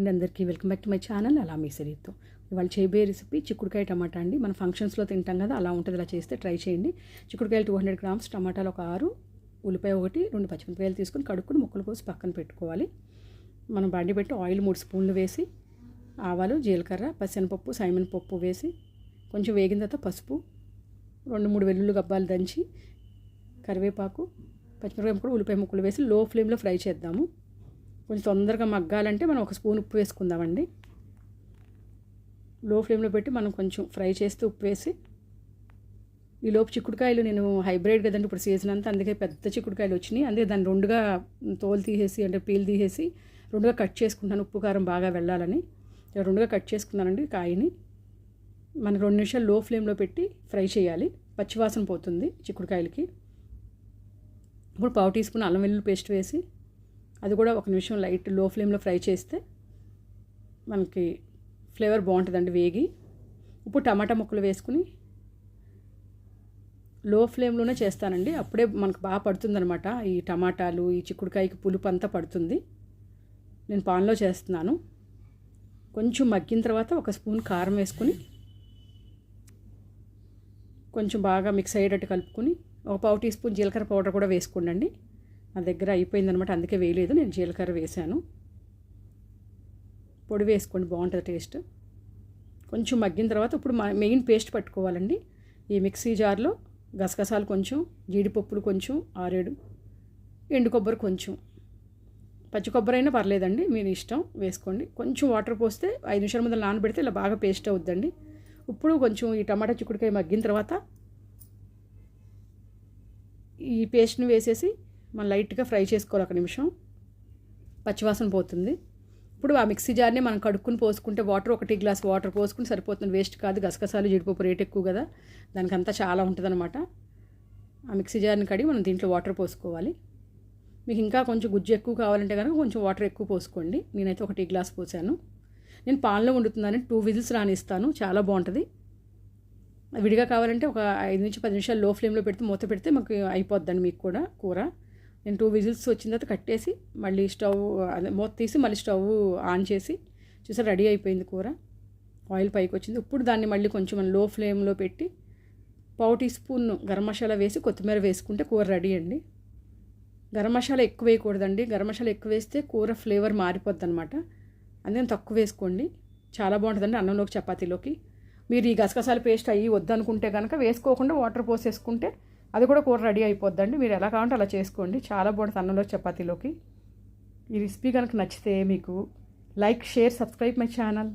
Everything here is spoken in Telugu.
అందరికీ welcome back to my channel. అలా మీ శరీర్తో ఇవాళ చేయబోయే రెసిపీ చిక్కుడుకాయ టమాటా అండి. మన ఫంక్షన్స్లో తింటాం కదా అలా ఉంటుంది. ఇలా చేస్తే ట్రై చేయండి. చిక్కుడుకాయలు టూ హండ్రెడ్ గ్రామ్స్ టమాటాలు ఒక ఆరు ఉల్లిపాయ ఒకటి రెండు పచ్చిమిరపకాయలు తీసుకొని కడుక్కుని ముక్కలు కోసి పక్కన పెట్టుకోవాలి. మనం బండి పెట్టి ఆయిల్ మూడు స్పూన్లు వేసి ఆవాలు జీలకర్ర పచ్చనిపప్పు సైమన్ పప్పు వేసి కొంచెం వేగిన తర్వాత పసుపు రెండు మూడు వెల్లుల్లి గబ్బాలు దంచి కరివేపాకు పచ్చిమిరపకాయ ముక్కలు ఉల్లిపాయ ముక్కలు వేసి లో ఫ్లేమ్లో ఫ్రై చేద్దాము. కొంచెం తొందరగా మగ్గాలంటే మనం ఒక స్పూన్ ఉప్పు వేసుకుందామండి. లో ఫ్లేమ్లో పెట్టి మనం కొంచెం ఫ్రై చేస్తూ ఉప్పు వేసి ఈ లోపు చిక్కుడుకాయలు నేను హైబ్రిడ్ కదండి ఇప్పుడు సీజన్ అంతా అందుకే పెద్ద చిక్కుడుకాయలు వచ్చినాయి. అందుకే దాన్ని రెండుగా తోలు తీసేసి అంటే పీల్ తీసేసి రెండుగా కట్ చేసుకుంటాను ఉప్పు కారం బాగా వెళ్ళాలని. రెండుగా కట్ చేసుకున్నానండి కాయని. మనం రెండు నిమిషాలు లో ఫ్లేమ్లో పెట్టి ఫ్రై చేయాలి. పచ్చివాసన పోతుంది చిక్కుడుకాయలకి. ఇప్పుడు పావు టీ స్పూన్ అల్లం వెల్లుల్లి పేస్ట్ వేసి అది కూడా ఒక నిమిషం లైట్లో ఫ్లేమ్లో ఫ్రై చేస్తే మనకి ఫ్లేవర్ బాగుంటుందండి వేగి. ఇప్పుడు టమాటా ముక్కలు వేసుకుని లో ఫ్లేమ్లోనే చేస్తానండి. అప్పుడే మనకు బాగా పడుతుందనమాట ఈ టమాటాలు ఈ చిక్కుడుకాయకి పులుపు అంతా పడుతుంది. నేను పాన్లో చేస్తున్నాను. కొంచెం మగ్గిన తర్వాత ఒక స్పూన్ కారం వేసుకుని కొంచెం బాగా మిక్స్ అయ్యేటట్టు కలుపుకొని ఒక పావు టీ స్పూన్ జీలకర్ర పౌడర్ కూడా వేసుకోండి నా దగ్గర అయిపోయిందనమాట అందుకే వేయలేదు. నేను జీలకర్ర వేసాను పొడి వేసుకోండి. బాగుంటుంది టేస్ట్. కొంచెం మగ్గిన తర్వాత ఇప్పుడు మెయిన్ పేస్ట్ పట్టుకోవాలండి. ఈ మిక్సీ జార్లో గసగసాలు కొంచెం జీడిపప్పులు కొంచెం ఆరేడు ఎండు కొబ్బరి కొంచెం. పచ్చి కొబ్బరి అయినా పర్లేదండి. మీరు ఇష్టం వేసుకోండి. కొంచెం వాటర్ పోస్తే ఐదు నిమిషాల ముందు నానబెడితే ఇలా బాగా పేస్ట్ అవుద్దండి. ఇప్పుడు కొంచెం ఈ టమాటా చిక్కుడుకాయ మగ్గిన తర్వాత ఈ పేస్ట్ని వేసేసి మనం లైట్గా ఫ్రై చేసుకోవాలి ఒక నిమిషం. పచ్చివాసన పోతుంది. ఇప్పుడు ఆ మిక్సీ జార్ని మనం కడుక్కుని పోసుకుంటే వాటర్ ఒకటి గ్లాస్ వాటర్ పోసుకుని సరిపోతుంది. వేస్ట్ కాదు గసగసాలు జీడిపప్పు రేట్ ఎక్కువ కదా. దానికంతా చాలా ఉంటుందన్నమాట. ఆ మిక్సీ జార్ని కడిగి మనం దీంట్లో వాటర్ పోసుకోవాలి. మీకు ఇంకా కొంచెం గుజ్జు ఎక్కువ కావాలంటే కనుక కొంచెం వాటర్ ఎక్కువ పోసుకోండి. నేనైతే ఒక టీ గ్లాస్ పోసాను. నేను పాన్లో వండుతున్నాను. టూ విజిల్స్ రానిస్తాను. చాలా బాగుంటుంది. విడిగా కావాలంటే ఒక ఐదు నుంచి పది నిమిషాలు లో ఫ్లేమ్లో పెడితే మూత పెడితే మాకు అయిపోద్దండి మీకు కూడా కూర. నేను టూ విజిల్స్ వచ్చిన తర్వాత కట్టేసి మళ్ళీ స్టవ్ అదే మూత తీసి మళ్ళీ స్టవ్ ఆన్ చేసి చూసారు రెడీ అయిపోయింది కూర. ఆయిల్ పైకి వచ్చింది. ఇప్పుడు దాన్ని మళ్ళీ కొంచెం లో ఫ్లేమ్లో పెట్టి పావు టీ స్పూన్ గరం మసాలా వేసి కొత్తిమీర వేసుకుంటే కూర రెడీ అండి. గరం మసాలా ఎక్కువ వేయకూడదండి. గరం మసాలా ఎక్కువ వేస్తే కూర ఫ్లేవర్ మారిపోద్ది అనమాట అందుకని తక్కువ వేసుకోండి. చాలా బాగుంటుందండి అన్నంలోకి చపాతీలోకి. మీరు ఈ గసగసాల పేస్ట్ అయ్యి వద్దనుకుంటే కనుక వేసుకోకుండా వాటర్ పోసేసుకుంటే అది కూడా కూర రెడీ అయిపోద్దండి. మీరు ఎలా కావాలంటే అలా చేసుకోండి. చాలా బాగుంటుంది అన్నంలో చపాతీలోకి. ఈ రెసిపీ కనుక నచ్చితే మీకు like share subscribe my channel.